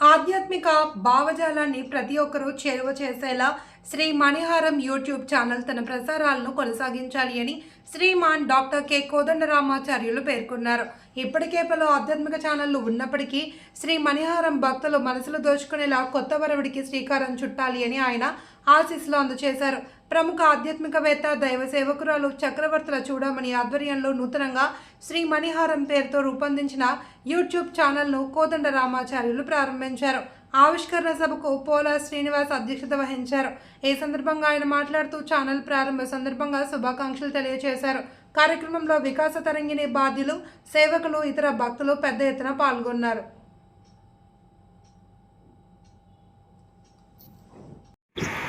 ఆధ్యాత్మిక భావజాలాన్ని ప్రతి ఒక్కరూ చేరువ చేసేలా శ్రీ మణిహారం యూట్యూబ్ ఛానల్ తన ప్రసారాలను కొనసాగించాలి అని శ్రీమాన్ డాక్టర్ కె. కోదండరామాచార్యులు పేర్కొన్నారు. ఇప్పటికే పలు ఆధ్యాత్మిక ఛానళ్ళు ఉన్నప్పటికీ శ్రీ మణిహారం భక్తులు మనసులు దోచుకునేలా కొత్త వరవుడికి శ్రీకారం చుట్టాలి అని ఆయన ఆశీస్సులు అందజేశారు. ప్రముఖ ఆధ్యాత్మికవేత్త దైవ సేవకురాలు చక్రవర్తుల చూడమని ఆధ్వర్యంలో నూతనంగా శ్రీ మణిహారం పేరుతో రూపొందించిన యూట్యూబ్ ఛానల్ను కోదండ రామాచార్యులు ప్రారంభించారు. ఆవిష్కరణ సభకు పోలా శ్రీనివాస్ అధ్యక్షత వహించారు. ఈ సందర్భంగా ఆయన మాట్లాడుతూ ఛానల్ ప్రారంభ సందర్భంగా శుభాకాంక్షలు తెలియజేశారు కార్యక్రమంలో వికాస తరంగిణి బాధ్యులు సేవకులు ఇతర భక్తులు పెద్ద ఎత్తున పాల్గొన్నారు.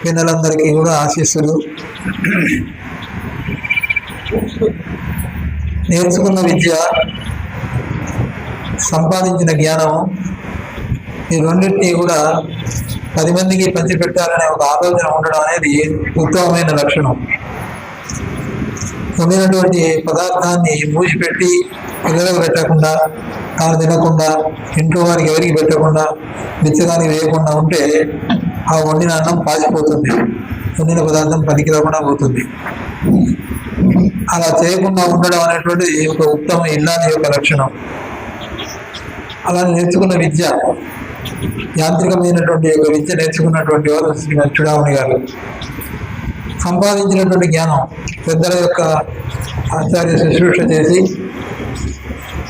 పిల్లలందరికీ కూడా ఆశీస్సులు. నేర్చుకున్న విద్య సంపాదించిన జ్ఞానం ఈ రెండింటినీ కూడా పది మందికి పంచిపెట్టాలనే ఒక ఆలోచన ఉండడం అనేది ఉత్తమమైన లక్షణం. పొందినటువంటి పదార్థాన్ని మూసిపెట్టి పిల్లలకు పెట్టకుండా తాను తినకుండా ఇంట్లో వారికి ఎవరికి పెట్టకుండా బిచ్చగానికి వేయకుండా ఉంటే ఆ వండిన అన్నం పాసిపోతుంది వండిన పదార్థం పనికి రాకుండా పోతుంది. అలా చేయకుండా ఉండడం అనేటువంటిది ఒక ఉత్తమ ఇల్లాని యొక్క లక్షణం. అలా నేర్చుకున్న విద్య యాంత్రికమైనటువంటి యొక్క విద్య నేర్చుకున్నటువంటి వారు శ్రీ నచ్చుడామణి గారు. సంపాదించినటువంటి జ్ఞానం పెద్దల యొక్క ఆచార్య శుశ్రూష చేసి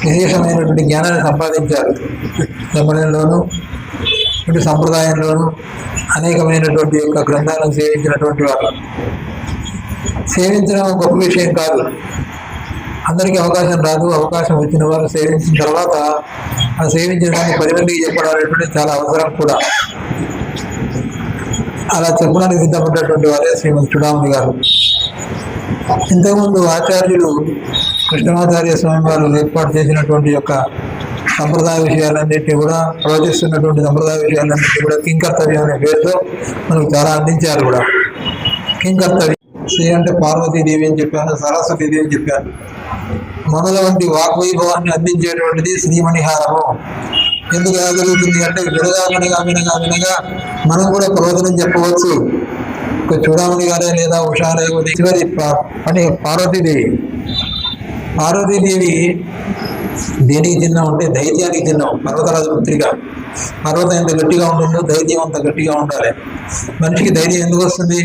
విశేషమైనటువంటి జ్ఞానాన్ని సంపాదించారు. తమిళంలోనూ ఇటు సంప్రదాయంలోను అనేకమైనటువంటి యొక్క గ్రంథాలను సేవించినటువంటి వారు. సేవించడం గొప్ప విషయం కాదు. అందరికీ అవకాశం రాదు. అవకాశం వచ్చిన వారు సేవించిన తర్వాత ఆ సేవించిన దాన్ని పది మందికి చెప్పడం అనేటువంటి చాలా అవసరం కూడా. అలా చెప్పడానికి సిద్ధపడ్డటువంటి వారే శ్రీమతి చుడామణి గారు. ఇంతకుముందు ఆచార్యులు కృష్ణమాచార్య స్వామి వారు ఏర్పాటు చేసినటువంటి యొక్క సంప్రదాయ విషయాలన్నింటినీ కూడా ప్రవచిస్తున్నటువంటి సంప్రదాయ విషయాలన్నింటినీ కూడా కింకర్తవ్యం అనే పేరుతో మనకు చాలా అందించారు కూడా. కింకర్తవ్యం శ్రీ అంటే పార్వతీదేవి అని చెప్పాను సరస్వతీదేవి అని చెప్పాను. మనల వంటి వాగ్వైభవాన్ని అందించేటువంటిది శ్రీమణిహారము. ఎందుకు ఎలా జరుగుతుంది అంటే వినగా వినగా వినగా వినగా మనం కూడా ప్రవచనం చెప్పవచ్చు. ఒక చూడమణి గారే లేదా ఉషారే చివరి ప- పని పార్వతీదేవి. పార్వతీదేవి దేనికి తిన్నావు అంటే ధైర్యానికి తిన్నావు. పర్వతరాజు పుత్రిక పర్వతం ఎంత గట్టిగా ఉంటుందో ధైర్యం అంత గట్టిగా ఉండాలి. మనిషికి ధైర్యం ఎందుకు వస్తుంది?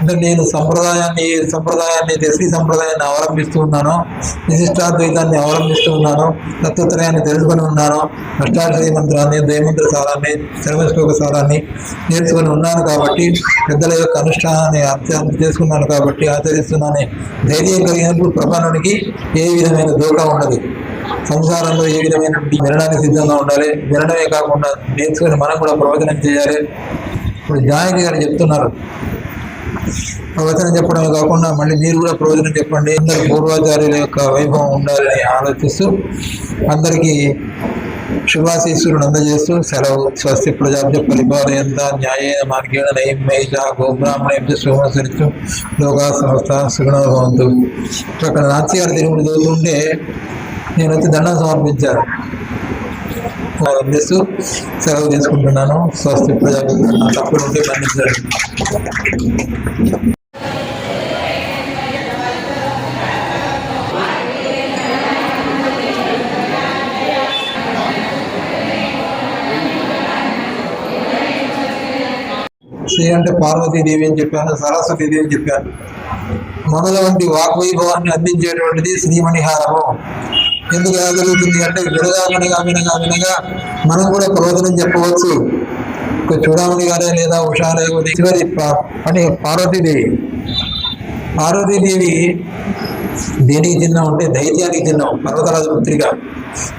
అంటే నేను సంప్రదాయాన్ని సంప్రదాయాన్ని దశీ సంప్రదాయాన్ని అవలంబిస్తూ ఉన్నాను. విశిష్టాద్వైతాన్ని అవలంబిస్తూ ఉన్నాను. తత్వత్రయాన్ని తెలుసుకొని ఉన్నాను. అష్టాక్షరి మంత్రాన్ని దయమంత్ర సారాన్ని శర్మశ్లోక సారాన్ని నేర్చుకొని ఉన్నాను కాబట్టి పెద్దల యొక్క అనుష్ఠానాన్ని అత్యంత చేసుకున్నాను కాబట్టి ఆచరిస్తున్నాను. ధైర్యం కలిగినప్పుడు ప్రపంచానికి ఏ విధమైన దూకా ఉండదు. సంసారంలో ఏ విధమైన వినడానికి సిద్ధంగా ఉండాలి? వినడమే కాకుండా నేర్చుకుని మనం కూడా ప్రవచనం చేయాలి. ఇప్పుడు జానకి గారు చెప్తున్నారు. ప్రవచనం చెప్పడమే కాకుండా మళ్ళీ మీరు కూడా ప్రవచనం చెప్పండి. అందరి పూర్వాచార్యుల యొక్క వైభవం ఉండాలని ఆలోచిస్తూ అందరికీ శుభాశీస్సులను అందజేస్తూ సెలవు స్వస్తి ప్రజాభ్య పరిపాలయంత న్యాయేన మార్గేణ నయం మేజ గోబ్రాహ్మణేభ్య శుభమసరిస్తూ లోకా సంస్థ సుగుణ భవంతు. అక్కడ నాచి గారు తిరుగుడు చదువుతుంటే నేను వచ్చి దండం సమర్పించాను అందిస్తూ సెలవు తీసుకుంటున్నాను. స్వస్తి ప్రజలు తప్పుడు ఉంటే మన్నించండి. శ్రీ అంటే పార్వతీదేవి అని చెప్పాను సరస్వతీదేవి అని చెప్పాను. మనలో వంటి వాగ్వైభవాన్ని అందించేటువంటిది శ్రీమణిహారము ఎందుకు ఎలా అంటే వినగా వినగా వినగా వినగా మనం కూడా ప్రవచనం చెప్పవచ్చు. చూడమని చూడమణి గారే లేదా ఉషారే చివరి అని పార్వతీదేవి. పార్వతీదేవి దేనికి చిహ్నం అంటే ధైర్యానికి చిహ్నం పర్వతరాజు పుత్రిగా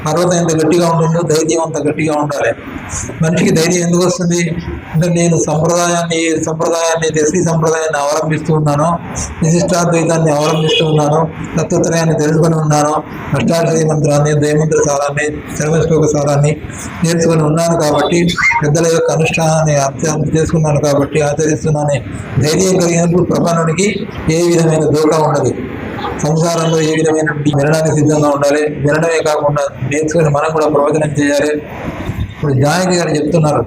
పర్వతం ఎంత గట్టిగా ఉంటుందో ధైర్యం అంత గట్టిగా ఉండాలి. మనిషికి ధైర్యం ఎందుకు వస్తుంది? అంటే నేను సంప్రదాయాన్ని సంప్రదాయాన్ని దశీ సంప్రదాయాన్ని అవలంబిస్తూ ఉన్నాను విశిష్టాద్వైతాన్ని అవలంబిస్తూ ఉన్నాను తత్వత్రయాన్ని తెలుసుకొని ఉన్నాను అష్టాక్షరి మంత్రాన్ని దయమంత్ర సారాన్ని శర్మశ్లోక సారాన్ని నేర్చుకొని ఉన్నాను కాబట్టి పెద్దల యొక్క అనుష్ఠానాన్ని అర్థం చేసుకున్నాను కాబట్టి ఆచరిస్తున్నాను. ధైర్యం కలిగినప్పుడు ప్రపంచానికి ఏ విధమైన దూరం ఉండదు. సంసారంలో ఏ విధమైన వినడానికి సిద్ధంగా ఉండాలి? వినడమే కాకుండా నేర్చుకుని మనం కూడా ప్రవచనం చేయాలి. ఇప్పుడు జానకి గారు చెప్తున్నారు.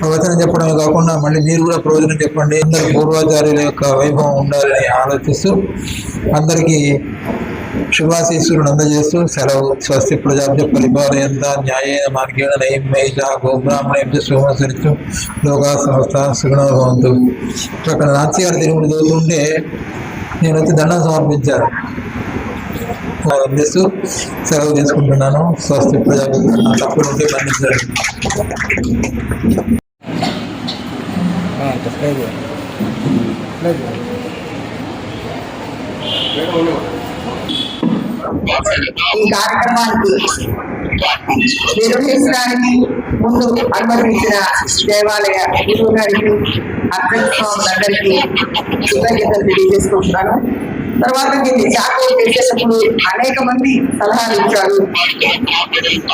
ప్రవచనం చెప్పడమే కాకుండా మళ్ళీ మీరు కూడా ప్రవచనం చెప్పండి. అందరు పూర్వాచార్యుల యొక్క వైభవం ఉండాలని ఆలోచిస్తూ అందరికీ శుభాశీస్సులను అందజేస్తూ సెలవు స్వస్తి ప్రజాభ్య పరిపాలయంత న్యాయేన మార్గేణ నయం మేజ గోబ్రాహ్మణేభ్య శుభమసరిస్తూ లోకా సంస్థ సుగుణభవంతు అక్కడ నాచి తిరుగుడు చదువుతుంటే నేను వచ్చి దండం సమర్పించాను. అందిస్తూ సెలవు తీసుకుంటున్నాను. స్వస్తి ప్రజాభ్య నా తప్పులు ఉంటే ఈ కార్యక్రమానికి నిర్వహించడానికి ముందు అనుమతించిన దేవాలయ గురువు గారికి అక్కడికి స్వాములందరికీ కృతజ్ఞతలు తెలియజేసుకుంటున్నాను తర్వాత దీన్ని చాకో చేసేటప్పుడు అనేక మంది సలహాలు ఇచ్చారు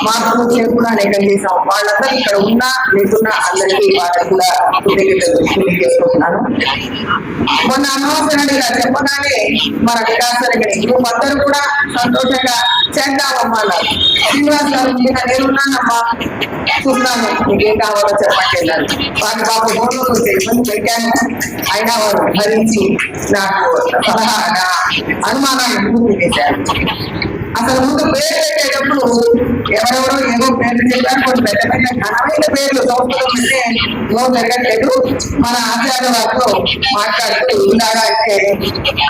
మార్పులు చేర్పులు అనేక చేశాం వాళ్ళందరూ ఇక్కడ ఉన్నా లేకున్నా అందరికీ వాళ్ళకి కూడా కృతజ్ఞతలు తెలియజేసుకుంటున్నాను మొన్న అనవసరంగా చెప్పగానే మన వికాసానికి నువ్వు అందరూ కూడా సంతోషంగా చేద్దామమ్మా అన్నారు నేను నేనున్నానమ్మా చూస్తున్నాను నీకేం కావాలో చెప్పండి అన్నారు వారి బాబు ఫోన్లో ఇబ్బంది పెట్టాను. అయినా వారు భరించి నాకు సలహా నా అనుమానాన్ని పూర్తి చేశారు అసలు ముందు పేరు పెట్టేటప్పుడు ఎవరెవరో ఏదో పేర్లు చెప్పారు కొన్ని పెద్ద పెద్ద ఘనమైన పేర్లు సంస్థలు అంటే లో జరగట్లేదు మన ఆచార్య వారితో మాట్లాడుతూ ఇలాగా అంటే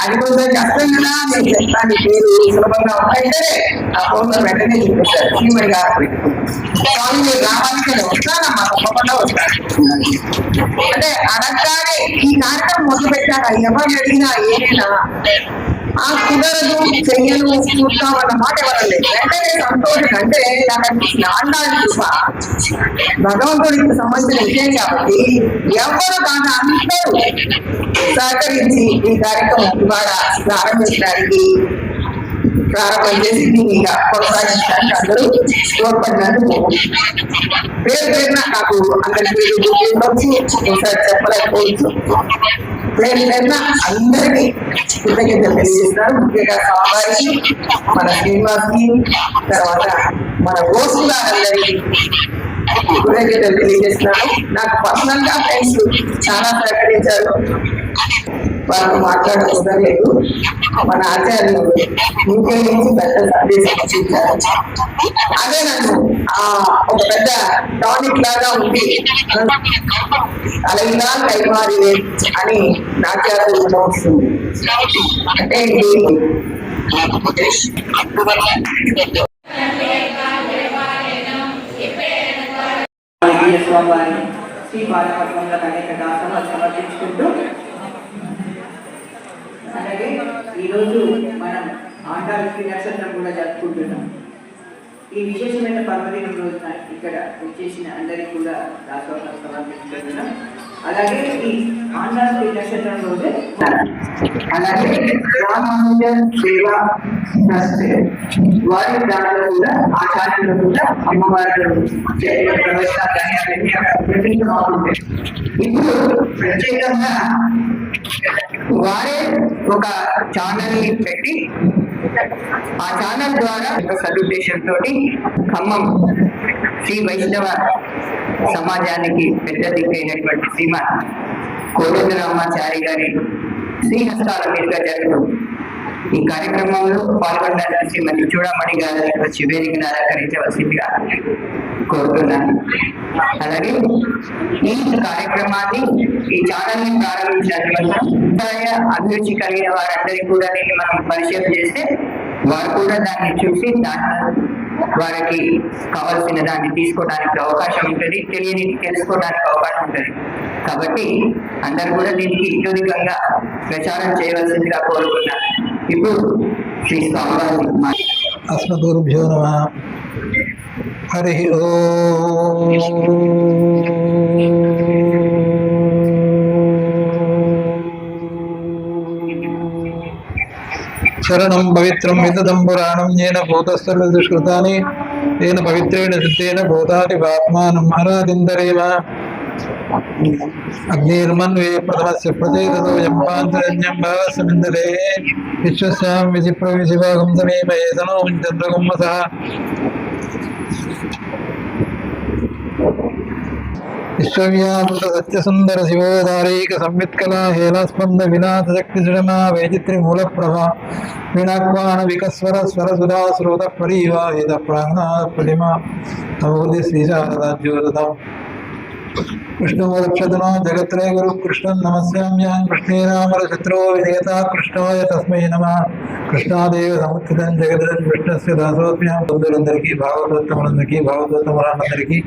అది కొంచెం కష్టం కదా నేను చెప్తాను పేరు సులభంగా ఉంటాయంటే ఆ ఫోన్ వెంటనే చూపించారు శ్రీమణి గారు స్వామి మీరు రావాలి నేను వస్తానమ్మా తప్పకుండా వస్తాను. అంటే అడగగానే ఈ కార్యక్రమం మొదలు పెట్టారా ఎవరు అడిగినా ఏదైనా ఆ కుదరదు చెయ్యను చూస్తామన్న మాట ఎవరు లేదు వెంటనే సంతోషం అంటే నాకు అనిపించింది. ఆండాలి కృప. భగవంతుడికి సంబంధించిన విషయం కాబట్టి ఎవరు దాన్ని అందరూ సహకరించి ఈ కార్యక్రమం ఇవాళ ప్రారంభించడానికి ప్రారంభం చేసి దీన్ని ఇంకా కొనసాగించడానికి అందరూ తోడ్పడినందుకు పేరు పేరున నాకు అందరి పేరు గుర్తుండొచ్చు ఒకసారి చెప్పలేకపోవచ్చు పేరు పేరున అందరికీ కృతజ్ఞతలు ముఖ్యంగా మన శ్రీనివాస్కి తర్వాత మన ఓసు గారందరికీ కృతజ్ఞతలు తెలియజేస్తున్నాను నాకు పర్సనల్గా ఫ్రెండ్స్ చాలా సహకరించారు. వారితో మాట్లాడడం కుదరలేదు మన ఆచార్యులు యూకే నుంచి పెద్ద సందేశం ఇచ్చించారు అదే నన్ను ఆ ఒక పెద్ద టానిక్ లాగా ఉంది. అలైనా కైమారి అని నాట్యాలు వస్తుంది అంటే ఇది స్వామి వారి శ్రీ బాలపద్మంలో అనేక దాసనాలు సమర్పించుకుంటూ అలాగే ఈరోజు మనం ఆటాలకి నక్షత్రం కూడా జరుపుకుంటున్నాం. ఈ విశేషమైన పర్వదినం రోజున ఇక్కడ వచ్చేసిన అందరికీ కూడా దాసోహాలు సమర్పించుకుంటున్నాం అలాగే ఈ ఆండాలకి నక్షత్రం రోజే అలాగే రామానుజ ట్రస్ట్ వారి దాంట్లో కూడా ఆచార్యులు కూడా అమ్మవారు ఇప్పుడు ప్రత్యేకంగా వారే ఒక ఛానల్ని పెట్టి ఆ ఛానల్ ద్వారా ఒక సదుద్దేశంతో ఖమ్మం శ్రీ వైష్ణవ సమాజానికి పెద్ద దిక్కైనటువంటి శ్రీమ కోదండరామాచారి గారి శ్రీహస్తాల మీదుగా జరుగుతూ ఈ కార్యక్రమంలో పాల్గొనడానికి శ్రీమతి చూడమణి గారు యొక్క వేదికను అలంకరించవలసిందిగా కోరుతున్నాను. అలాగే ఈ కార్యక్రమాన్ని ఈ ఛానల్ని ప్రారంభించినటువంటి అభిరుచి కలిగిన వారందరికీ కూడా దీన్ని మనం పరిచయం చేస్తే వారు కూడా దాన్ని చూసి దాన్ని వారికి కావాల్సిన దాన్ని తీసుకోవడానికి అవకాశం ఉంటుంది తెలియని తెలుసుకోవడానికి అవకాశం ఉంటుంది. కాబట్టి అందరు కూడా దీనికి ఇటుదికంగా ప్రచారం చేయవలసిందిగా కోరుకున్నారు ఇప్పుడు శ్రీ స్వామివారి మా- నమ. హరి శరణం పవిత్రం విదదం పురాణం ఏన భూతస్థల దుష్కృతాని తేన పవిత్రేణ సిద్ధేన భూతాని పాత్మానం ఆరాధిందరేమ అగ్నిర్మన్వే ప్రథమస్య ప్రచేతతో జంపాంతరణ్యం భావసమిందరే విశ్వస్యాం విచిప్ర విశివాగం సమీపే विश्वव्यासुंदर सत्यसुन्दर शिवोदारैक संवित्कला हेलास्पन्द विनाथशक्तिसुषमा वैचित्रिमूलप्रभा वीणाक्वाणविकस्वर स्वरसुधा स्रोतपरीवा वेदप्राङ्गनाथप्रतिमा तमूर्ति श्रीशारदाज्योतताम् कृष्णोदक्षतना जगत्रे गुरु कृष्ण नमस्याम्यां कृष्णेनामरशत्रो विधेयता कृष्णाय तस्मै नमः। कृष्णादेव समुत्थितं जगदन् कृष्णस्य दासोऽस्म्यां बन्धुरन्दरिकी भागवतोत्तमनन्दरिकी भागवतोत्तमानन्दरिकी